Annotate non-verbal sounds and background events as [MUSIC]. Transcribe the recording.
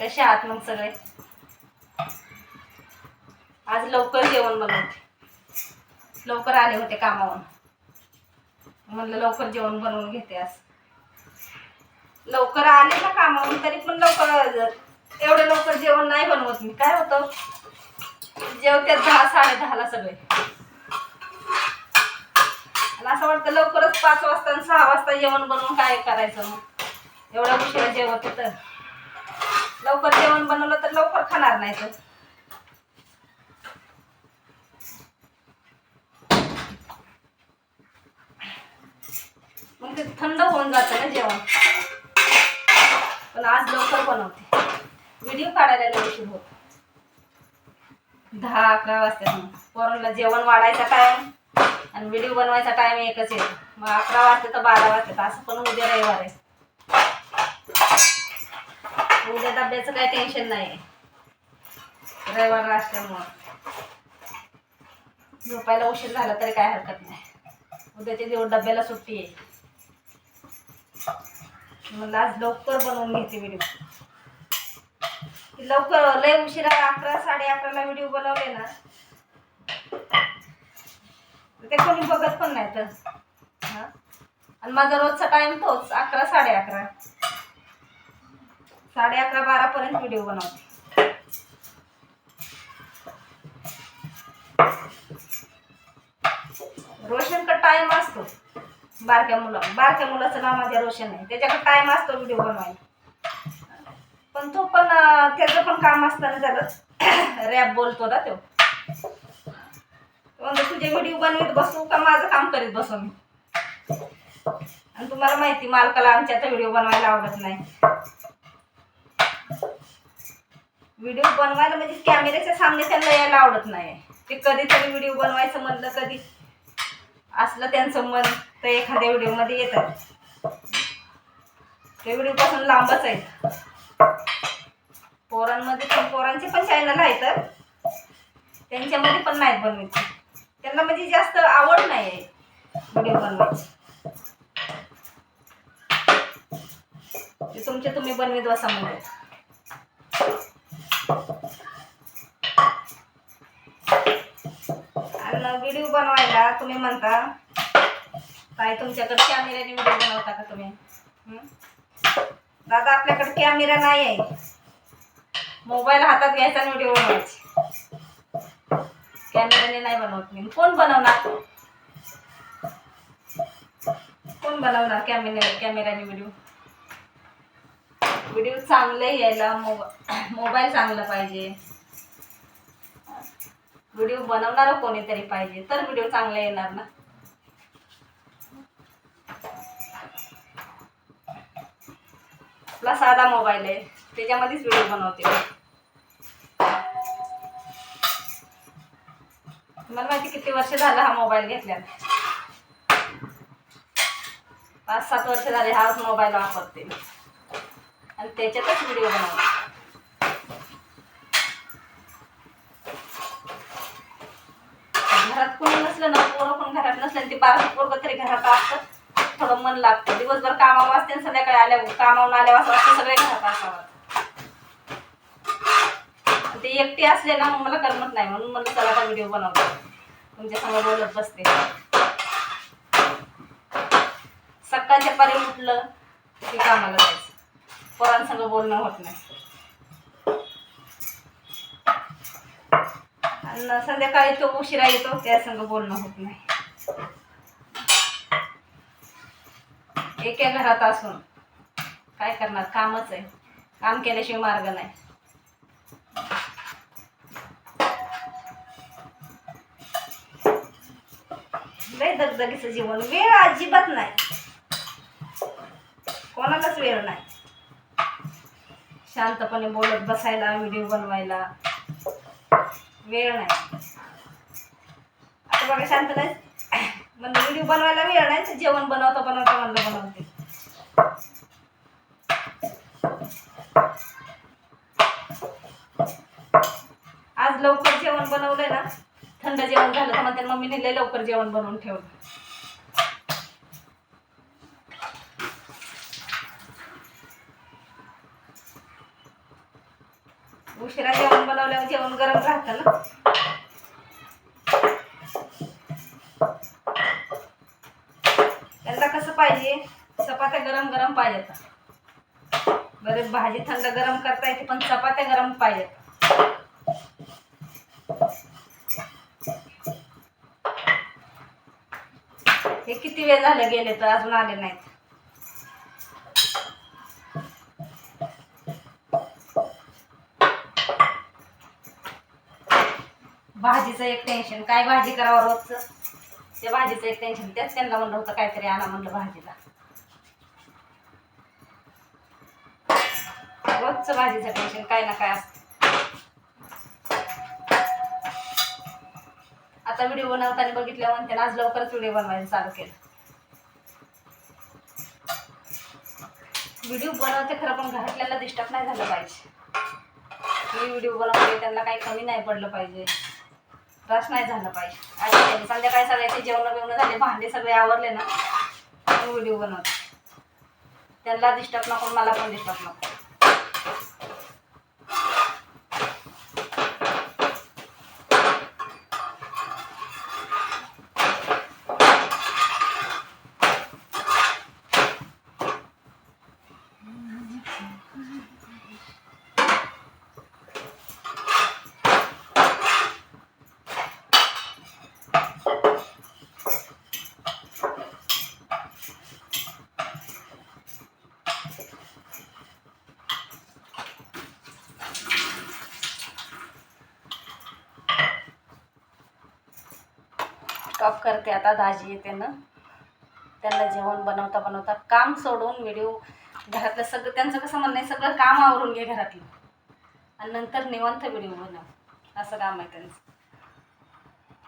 कसे आहात मग सगळे? आज लवकर जेवण बनवते. लवकर आले होते कामावरून. म्हणलं लवकर जेवण बनवून घेते आज. लवकर आले ना कामावरून तरी पण लवकर एवढं लवकर जेवण नाही बनवत मी. काय होतं? जेवत्यात दहा साडे दहाला सगळे. आणि असं वाटतं लवकरच पाच वाजता आणि सहा वाजता जेवण बनवून काय करायचं मग? एवढ्या उशिरा जेवत तर लवकर जेवण बनवलं तर लवकर खाणार नाही तर. मग ते थंड होऊन जातं ना जेवण. पण आज लवकर बनवते. व्हिडिओ काढायला लय उशीर होत. दहा अकरा वाजता मग. पोरांना जेवण वाढायचा टाइम आणि व्हिडिओ बनवायचा टाइम एकच येतो मग अकरा वाजते तर बारा वाजते असं पण उद्या रविवार आहे. उद्या डब्याचं काही टेन्शन नाही रविवार असल्यामुळं. झोपायला उशीर झाला तरी काय हरकत नाही. उद्याच्या दिवस डब्याला सुट्टी आहे. मग आज लवकर बनवून घेते व्हिडिओ लवकर लय उशिरा अकरा साडे अकराला व्हिडिओ बनवले ना. ते कोणी बघत पण नाही तर. हा? आणि माझा रोजचा टाइम तोच. अकरा साडे अकरा. साडे अकरा बारा पर्यंत व्हिडिओ बनवते. रोशनकडे टाइम असतो. बारक्या मुला बारक्या मुलाचं नाव माझ्या रोशन आहे. त्याच्याकडे टाइम असतो व्हिडिओ बनवायला. पण तो पण त्याचं पण काम असताना त्याला [COUGHS] रॅप बोलतो ना तो. म्हणजे तुझे व्हिडिओ बनवीत बसू का? माझं काम करीत बसू मी. आणि तुम्हाला माहिती मालकाला आमच्या आता व्हिडिओ बनवायला आवडत नाही. व्हिडिओ बनवायला म्हणजे कॅमेऱ्याच्या सामने त्यांना यायला आवडत नाही. ते कधीतरी व्हिडिओ बनवायचं म्हणलं कधी असलं त्यांचं मन तर एखाद्या व्हिडिओमध्ये येतात. ते व्हिडिओ पासून लांबच आहेत. पोरांमध्ये पण पोरांचे पण चॅनल तर त्यांच्यामध्ये पण नाहीत बनवायचे त्यांना म्हणजे जास्त आवड नाही आहे व्हिडिओ बनवायची. ते तुमचे तुम्ही बनवित बसा म्हणजे आणि व्हिडिओ बनवायला तुम्ही म्हणता. काय तुमच्याकडे कॅमेऱ्याने व्हिडिओ बनवता का तुम्ही? दादा आपल्याकडे कॅमेरा नाही आहे मोबाईल हातात घ्यायचा आणि व्हिडिओ बनवायचे. कॅमेऱ्याने नाही बनवत मी. कोण बनवणार? कोण बनवणार कॅमेरा कॅमेऱ्याने व्हिडिओ व्हिडिओ चांगले यायला मोबा मोबाईल चांगला पाहिजे. व्हिडिओ बनवणार कोणीतरी पाहिजे तर व्हिडिओ चांगला येणार ना. आपला साधा मोबाईल आहे त्याच्यामध्येच व्हिडिओ बनवते मला माहिती किती वर्ष झालं हा मोबाईल घेतल्या पाच सात वर्ष झाले हाच मोबाईल वापरते मी. आणि त्याच्यातच व्हिडिओ बनवते घरात कोणी नसलं ना पोरं पण घरात नसलं ते बारा पोरग तरी घरात असतं. थोडं मन लागतं. दिवसभर कामावर असते आणि संध्याकाळी आल्या कामावून आल्यावर असं वाटतं सगळे घरात असावं. ते एकटी असले ना मग मला करमत नाही. म्हणून मला चला आता व्हिडिओ बनवतो. तुमच्यासमोर बोलत बसते. सकाळच्या पारी उठलं की कामाला जायचं. पोरांसंग बोलणं होत नाही. आणि संध्याकाळी तो उशिरा येतो त्यासंग बोलणं होत नाही. एका घरात असून काय करणार? कामच आहे. काम केल्याशिवाय मार्ग नाही. लय दगदगीचं जीवन. वेळ अजिबात नाही कोणालाच वेळ नाही शांतपणे बोलत बसायला व्हिडिओ बनवायला. वेळ नाही. आता बघा शांत नाही. म्हणजे व्हिडिओ बनवायला वेळ नाही जेवण बनवता बनवता म्हणलं बनवते. आज लवकर जेवण बनवलंय ना. थंड जेवण झालं तर मग मम्मीने लय लवकर जेवण बनवून ठेवलं उशिरा लावल्यावर जेवण गरम राहतं ना. त्यांना कसं पाहिजे? चपात्या गरम गरम पाहिजेत. बरेच भाजी थंड गरम करता येते पण चपात्या गरम पाहिजेत. हे किती वेळ झालं गेले तर अजून आले नाहीत. भाजीचं एक टेन्शन काय भाजी करावं रोजचं? त्या भाजीचं एक टेन्शन त्याच त्यांना म्हणलं होतं काहीतरी आणा म्हणलं भाजीला. रोजचं भाजीचं टेन्शन काय ना काय असतं. आता व्हिडिओ बनवताना बघितल्या म्हणते आज लवकरच व्हिडिओ बनवायला चालू केलं. व्हिडिओ बनवते खरं पण घरातल्याला डिस्टर्ब नाही झालं पाहिजे. मी व्हिडिओ बनवते त्यांना काही कमी नाही पडलं पाहिजे. त्रास नाही झाला पाहिजे. आणि संध्याकाळी सगळ्याचे जेवण बिवणं झाले भांडे सगळे आवरले ना व्हिडिओ बनवते. त्यांना डिस्टर्ब नको मला पण डिस्टर्ब नको. करते आता दाजी येते ना. त्यांना जेवण बनवता बनवता काम सोडून व्हिडिओ घरातलं सगळं त्यांचं कसं म्हणणं आहे सगळं काम आवरून घे घरातलं. आणि नंतर निवांत व्हिडिओ बनव. असं काम आहे त्यांचं.